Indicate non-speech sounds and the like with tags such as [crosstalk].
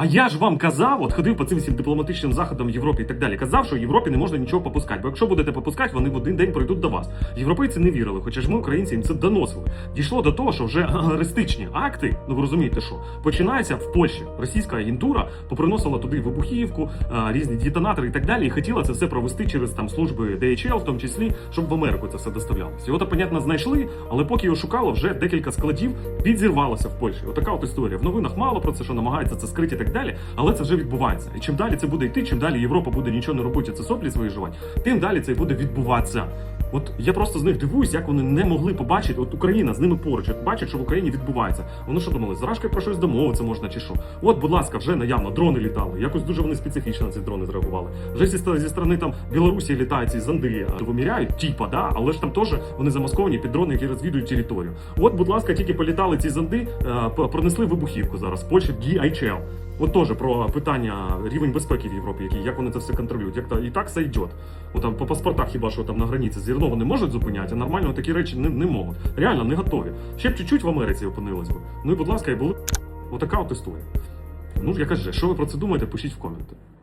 А я ж вам казав, от ходив по цим всім дипломатичним заходам в Європі і так далі. Казав, що Європі не можна нічого попускати. Бо якщо будете попускати, вони в один день прийдуть до вас. Європейці не вірили, хоча ж ми, українці, їм це доносили. Дійшло до того, що вже [laughs] агаристичні акти, ну ви розумієте, що починаються в Польщі. Російська агентура поприносила туди вибухівку, різні детонатори і так далі, і хотіла це все провести через там служби DHL, в тому числі, щоб в Америку це все доставлялося. Його то, понятно, знайшли, але поки його шукало, вже декілька складів підзірвалося в Польщі. Отака от історія. В новинах мало про це, що намагаються це скрити так далі, але це вже відбувається. І чим далі це буде йти, чим далі Європа буде нічого не робити, це соплі свої жувати, тим далі це буде відбуватися. От я просто з них дивуюсь, як вони не могли побачити. От Україна з ними поруч, як бачить, що в Україні відбувається. Вони що думали, Рашкою про щось домовитися можна чи що? От, будь ласка, вже наявно дрони літали. Якось дуже вони специфічно на ці дрони зреагували. Вже зі, зі сторони там Білорусі літають ці зонди, а, виміряють, типа, да, але ж там теж вони замасковані під дрони, які розвідують територію. От, будь ласка, тільки політали ці зонди, е, пронесли вибухівку зараз. Польщі DHL. От теж про питання рівень безпеки в Європі, який як вони це все контролюють. Як та і так все йде. От там по паспортах хіба що там на границі зерно вони можуть зупиняти, а нормально такі речі не, не можуть. Реально не готові. Ще б чуть-чуть в Америці опинилось би. Ну і будь ласка, і були отака от історія. Ну я кажу, що ви про це думаєте, пишіть в коменти.